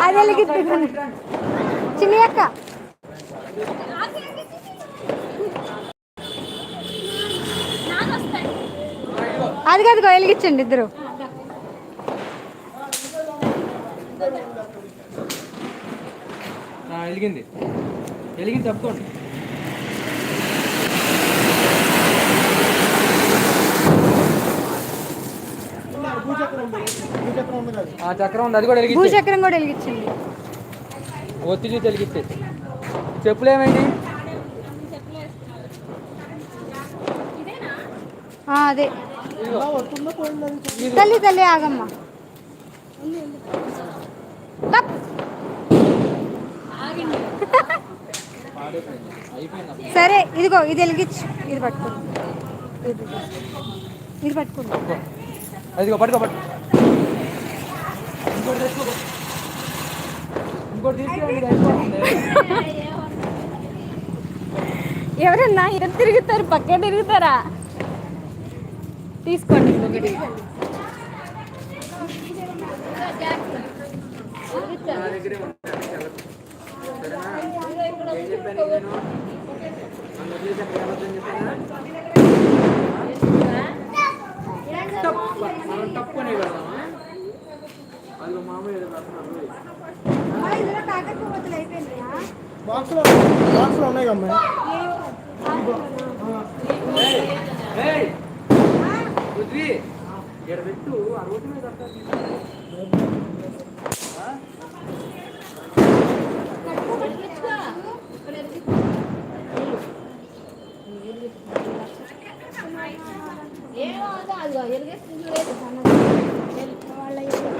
అది వెలిగిద్దు చిన్ని అక్క. అది కాదు వెలిగించండి ఇద్దరు. వెలిగింది. వెలిగింది తప్పుకోండి ఆ చక్రం ఉంది అది కూడా వెలిగింది భూచక్రం కూడా వెలిగించండి ఒత్తి చూసి వెలిగిస్తే చెప్పులు ఏమైంది ఆ, అదే తల్లి తల్లి ఆగమ్మ. తప్. సరే ఇదిగో ఇది వెలిగించు. ఇది పట్టుకోండి ఇది. ఇది. పట్టుకోండి అదిగో పట్టుకో పట్టు ఇంకోటి ఇంకోటి తీసుకురండి ఎవరన్నా ఎంత తిరుగుతారు పక్క తిరుగుతారా? తీసుకోండి ఒకటి. తప్పు. మనం తప్పు అనే వెళ్దామా అది మామూలు బాక్స్లో బాక్స్లో ఉన్నాయి కమ్మా ఏయ్, ఏయ్, రుద్రి, ఈడ పెట్టు ఆ రోడ్డు మీద అట్లా ఆ? అయిపోయింది ఇది అది కార్తీక్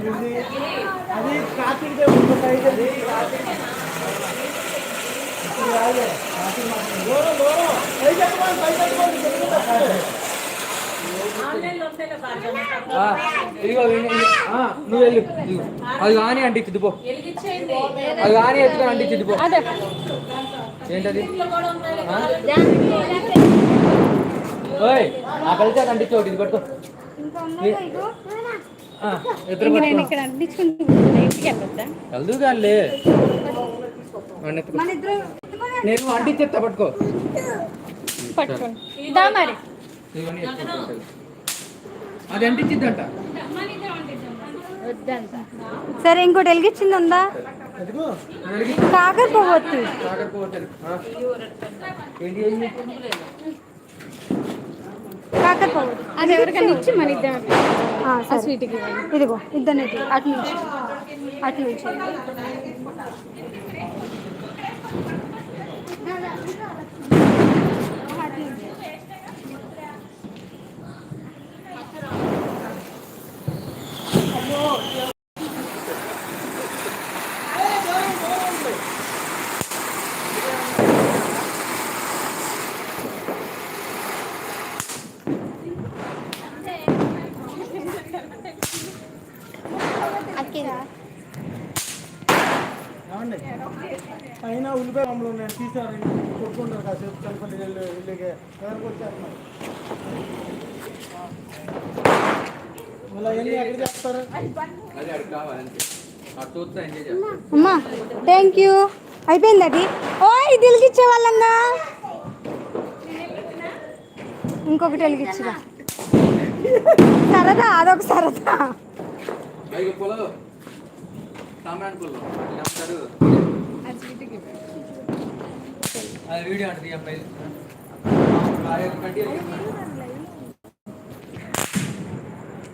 అది. కార్తీక్ ఇదిగో నువ్వు వెళ్ళు. అది కానీ అంటించుద్ది పో అది కానీ ఎత్తుకొని అంటించుద్ది పో ఏంటది? ఓయ్ కలిసి అంటించు ఒకటి ఇది పట్టుకో. నేను ఇక్కడ ఇంటికి వెళ్ళొద్దా ఇద్దరు నేను అంటించేస్తా పట్టుకో. పట్టుకోండి మరి. అది అంటించిద్దంట. సరే ఇంకోటి వెలిగించింది ఉందా? కాకర పోవద్దు కాకరపోవట్లేదు. ఆ? ఏంటి ఏంటి? కాకర పోవద్దు అది ఎవరికైనా ఇచ్చి మన ఇద్దరం. స్వీట్కి ఇదిగో ఇద్దరిని. అటు నుంచి అటు నుంచి ఏమండి? తీసారు కొట్టుకుంటారు కాసేపు వెళ్ళి ఎవరికి ఇలా వెళ్ళి ఎక్కడ చేస్తారు అది అమ్మా థ్యాంక్ యూ అయిపోయింది అది. ఓ ఇది వెలిగించే వాళ్ళంగా ఇంకొకటి వెలిగించరా సరదా అదొక సరదా. పొలం. పొలం ఏమంటారు? అది వీడియో అంటే ఈ అబ్బాయి.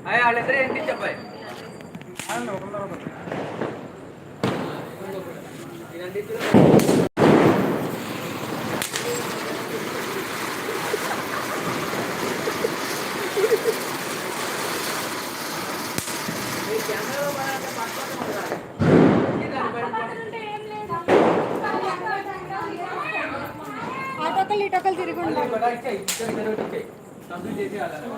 అయ్యా వాళ్ళిద్దరే ఏంటి అబ్బాయి? ఆ అటొకలు ఇటొకలు తిరిగి అది ఉండాలి ఒకటి ఇచ్చేయి, ఇద్దరు ఇద్దరు ఒకటి ఇచ్చేయి. కంప్లీట్ చేసేయాలి అది.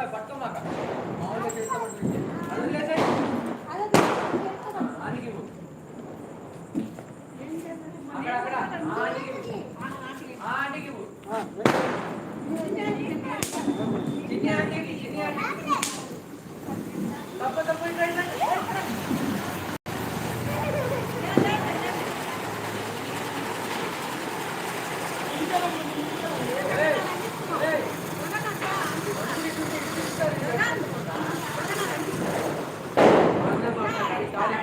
ఆ, ఇచ్చేయి. ఇలా. ఆ, ఇచ్చేయి, ఇద్దరు ఒకటి ఇచ్చేయి. ఆ, తీసుకో. ఆ, మళ్ళీ అంటే ఇచ్చమని చెప్పు ఇద్దరిని. మావాడు వెలిగిచ్చే మావాడు ఇచ్చేవాడా నేను ఎత్తుకొని పట్టుకుంటుందా దాన్ని నేను ఎత్తుకొని పట్టుకుంటా దాన్ని ఎత్తుకుంటా. మీ ఇద్దరు వెలిగించుకోండి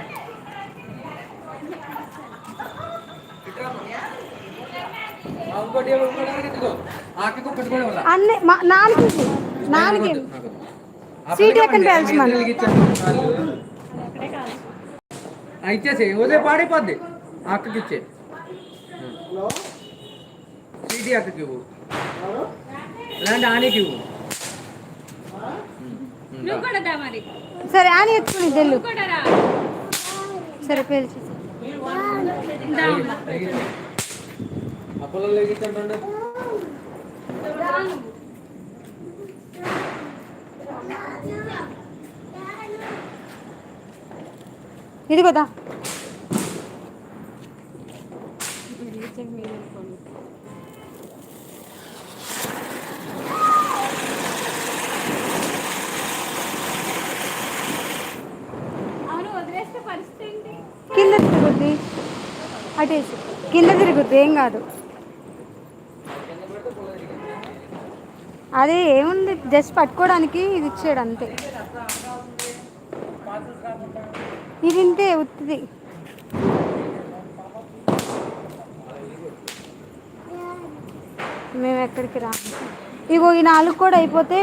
ఆ, ఇంకోటి ఇంకోటి ఎవరికి ఎత్తుకో. ఆకికు పెట్టుకోవడం వల్ల అన్నీ మా నాన్నకి నాన్నకి నాకు. ఆ సీట్. వాళ్ళు. ఆ, ఇచ్చేసి ఉదయం పాడైపోద్ది. అక్కకి ఇచ్చే. సీటీ అక్కకి ఇవ్వు. ఇలాంటి ఆనికి ఇవ్వు. సరే అని ఎత్తుకుని రా. సరే పేల్చి దా ఆ పొలంలో లెగించండి పరిస్థితి ఏంటి? కింద తిరుగుద్ది. అటేసి కింద తిరుగుద్ది ఏం కాదు. అదే ఏముంది? జస్ట్ పట్టుకోవడానికి ఇది ఇచ్చాడు అంతే. ఇది ఇంతే ఉత్తిది. మేము ఎక్కడికి రా ఇగో ఈ నాలుగు కూడా అయిపోతే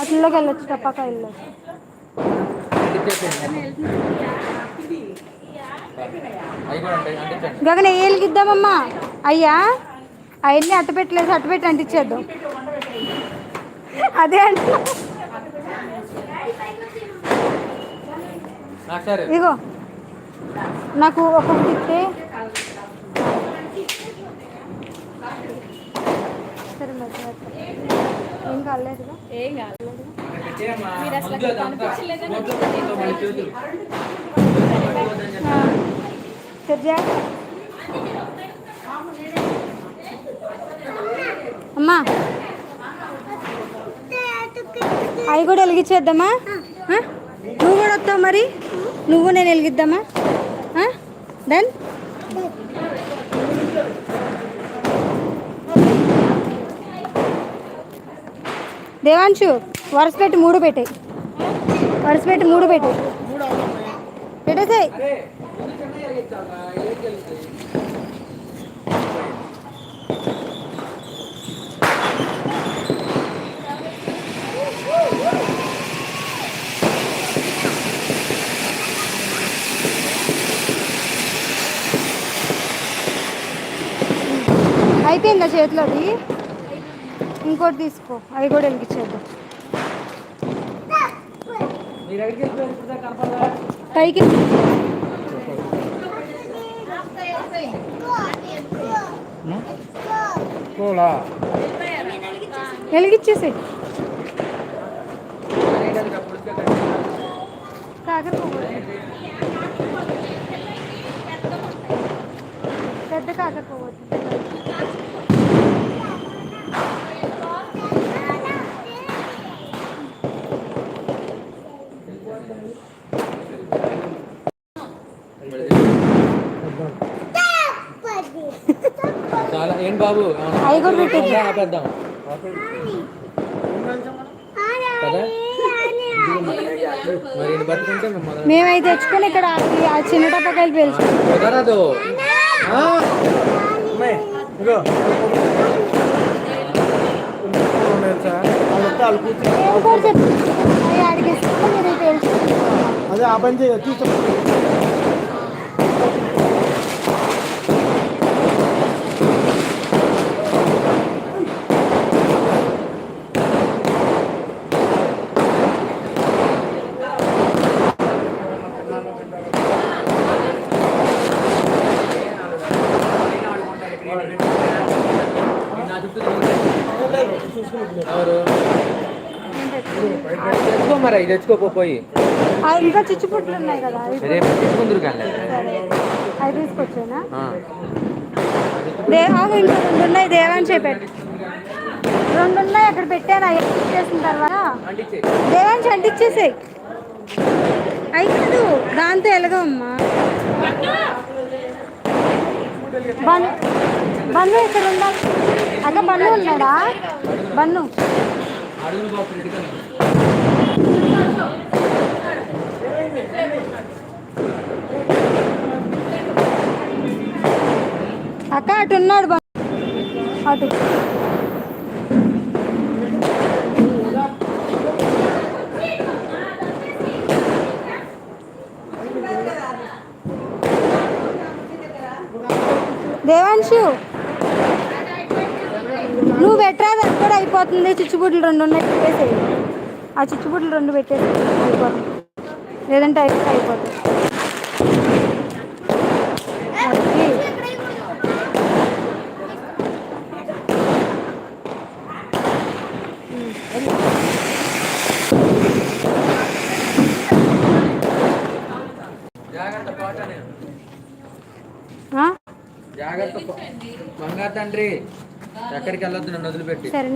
అట్లలోకి వెళ్ళొచ్చు తప్పక వెళ్ళొచ్చు అవి గగన ఏలిగిద్దామమ్మా? అయ్యా? అవన్నీ అట్ట పెట్టలేదు అట్ట పెట్టి అంటించేద్దాం. అదే అంట. ఇగో. నాకు ఒక్కొక్కటి ఇస్తే. ఏం కాలేదుగా ఏం పెట్టేయమ్మా. మీరు అసలు ముందు అదంతా. కనిపించలేదని నోట్లో పెట్టుకో మళ్ళీ చేతులు. ఆ. తెరిచా? అమ్మా అవి కూడా వెలిగించేద్దామా? నువ్వు కూడా వస్తావు మరి? నువ్వు నేను వెలిగిద్దామా? డన్ దేవాంశు వరుస పెట్టి మూడు పెట్టాయి వరుస పెట్టి మూడు పెట్టాయి పెట్టేసాయి. అయిపోయిందా చేతిలో అది ఇంకోటి తీసుకో. అవి కూడా వెలిగించేద్దాం. పైకి వెలిగించేసాయి. పెద్ద కాకపోవచ్చు చాలా ఏం బాబు ఏమన్నా అవి కూడా పెట్టేద్దాం. ఆపేద్దాం, ఆపేద్దాం కదా మరి ఈయన బతుకుంటే మేము మొదలు మేమైతే తెచ్చుకొని ఇక్కడ ఆ- ఆ చిన్న టపకాయలు పేల్చుకుంటాం కుదరదు ఆ, అమ్మాయి, ఇగో ఉన్నాయి తెలుసా? వాళ్ళు వస్తే వాళ్ళు కూర్చొని ఏం పేరు చెప్పు అవి అడిగిస్తే మీరు తెలుసు అదే ఆ పని చేయ తెచ్చుకో మరి అవి తెచ్చుకోపో పోయి. ఆ, ఇంకా చిచ్చుపుట్లు ఉన్నాయి కదా రేపు తెచ్చుకుందరు కానీ అవి తీసుకొచ్చానా? ఇంకా రెండు ఉన్నాయి దేవాన్ని చేపెట్టు రెండు ఉన్నాయి అక్కడ పెట్టాను అవి చేసిన తర్వాత. దేవాన్ని అంటించేసేయి. అయిపోదు దాంతో ఎలాగమ్మా బన్ బన్ను ఇక్కడ ఉండాలి. అక్క బన్ను ఉన్నాడా? బన్ను. అక్క అటు ఉన్నాడు బన్ను అటు. దేవాంశు నువ్వు పెట్టరాదు అది కూడా అయిపోతుంది. చిచ్చుబుడ్లు రెండు ఉన్నాయి పెట్టేసేయి. ఆ చిచ్చుబుడ్లు రెండు పెట్టేసి అయిపోతుంది. లేదంటే అయితే అయిపోతుంది. జాగ్రత్త బంగారు తండ్రి ఎక్కడికి వెళ్ళొద్దు నన్ను వదిలిపెట్టి. సరే